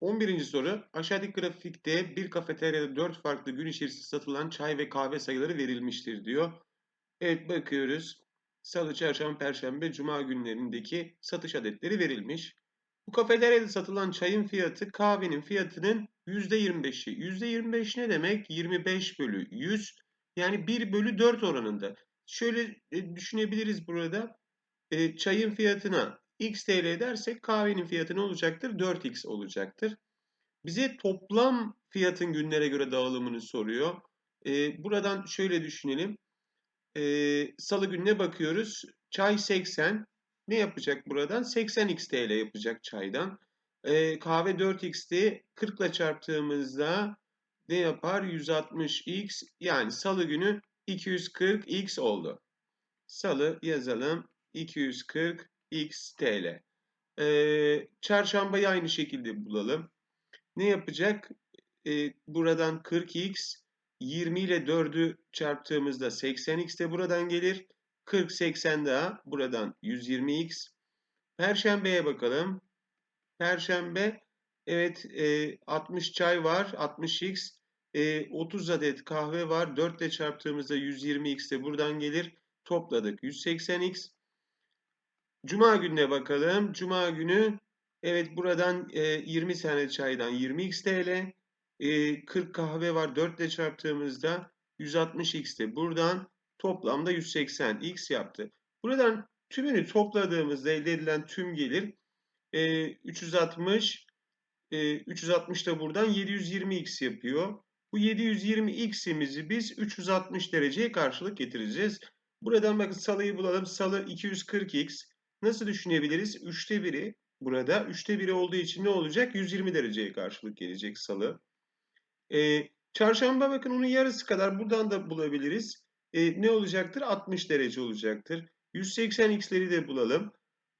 11. soru. Aşağıdaki grafikte bir kafeteryada 4 farklı gün içerisinde satılan çay ve kahve sayıları verilmiştir diyor. Evet bakıyoruz. Salı, çarşamba, perşembe, cuma günlerindeki satış adetleri verilmiş. Bu kafeteryada satılan çayın fiyatı kahvenin fiyatının %25'i. %25 ne demek? 25 bölü 100 yani 1 bölü 4 oranında. Şöyle e, düşünebiliriz burada. E, çayın fiyatına x TL dersek kahvenin fiyatı ne olacaktır? 4x olacaktır. Bize toplam fiyatın günlere göre dağılımını soruyor. E, buradan şöyle düşünelim. E, Salı gününe bakıyoruz. Çay 80. Ne yapacak buradan? 80x TL yapacak çaydan. E, kahve 4x'ti. 40 ile çarptığımızda ne yapar? 160x. Yani salı günü 240x oldu. Salı yazalım. 240 x TL. Ee, çarşambayı aynı şekilde bulalım. Ne yapacak? Ee, buradan 40x 20 ile 4'ü çarptığımızda 80x de buradan gelir. 40 80 daha buradan 120x. Perşembeye bakalım. Perşembe evet e, 60 çay var 60x. E, 30 adet kahve var. 4 ile çarptığımızda 120x de buradan gelir. Topladık 180x. Cuma gününe bakalım. Cuma günü evet buradan e, 20 tane çaydan 20x TL. E, 40 kahve var. 4 ile çarptığımızda 160x de buradan toplamda 180x yaptı. Buradan tümünü topladığımızda elde edilen tüm gelir e, 360 e, 360 da buradan 720x yapıyor. Bu 720x'imizi biz 360 dereceye karşılık getireceğiz. Buradan bakın salıyı bulalım. Salı 240x. Nasıl düşünebiliriz? 3'te 1'i burada. 3'te 1'i olduğu için ne olacak? 120 dereceye karşılık gelecek salı. Ee, çarşamba bakın onun yarısı kadar buradan da bulabiliriz. Ee, ne olacaktır? 60 derece olacaktır. 180x'leri de bulalım.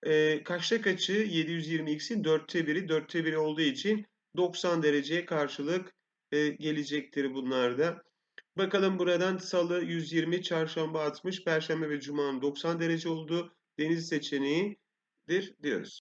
Ee, kaçta kaçı? 720x'in 4'te 1'i. 4'te 1'i olduğu için 90 dereceye karşılık e, gelecektir bunlar da. Bakalım buradan salı 120, çarşamba 60, perşembe ve cuma'nın 90 derece olduğu deniz seçeneğidir diyoruz.